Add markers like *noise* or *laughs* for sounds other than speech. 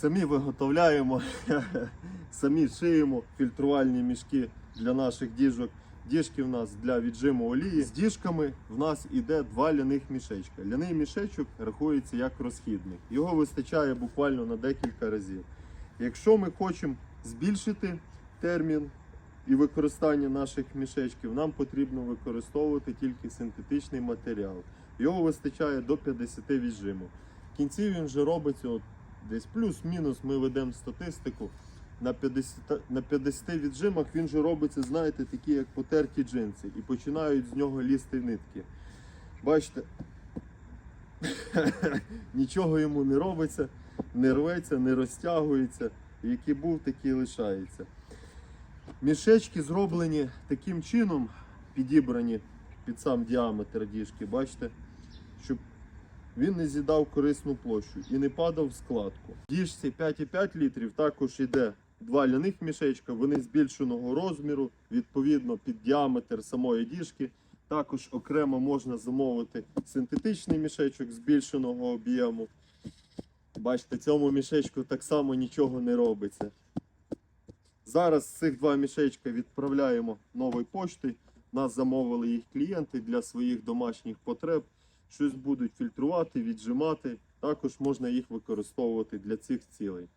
Самі виготовляємо, *laughs* самі шиємо фільтрувальні мішки для наших діжок. Діжки в нас для віджиму олії. З діжками в нас іде два ляних мішечка. Ляний мішечок рахується як розхідник. Його вистачає буквально на декілька разів. Якщо ми хочемо збільшити термін і використання наших мішечків, нам потрібно використовувати тільки синтетичний матеріал. Його вистачає до 50 віджиму. В кінці він вже робиться десь плюс-мінус. Ми ведемо статистику. На 50, на 50 віджимах він же робиться, знаєте, такі як потерті джинси, і починають з нього лізти нитки. Бачите, *laughs* нічого йому не робиться, не рветься, не розтягується. Який був, такий лишається. Мішечки зроблені таким чином, підібрані під сам діаметр діжки, бачите, щоб він не з'їдав корисну площу і не падав в складку. Діжці 5,5 літрів також йде два ляних мішечка, вони збільшеного розміру, відповідно під діаметр самої діжки. Також окремо можна замовити синтетичний мішечок збільшеного об'єму. Бачите, цьому мішечку так само нічого не робиться. Зараз цих два мішечка відправляємо новою поштою. Нас замовили їх клієнти для своїх домашніх потреб. Щось будуть фільтрувати, віджимати. Також можна їх використовувати для цих цілей.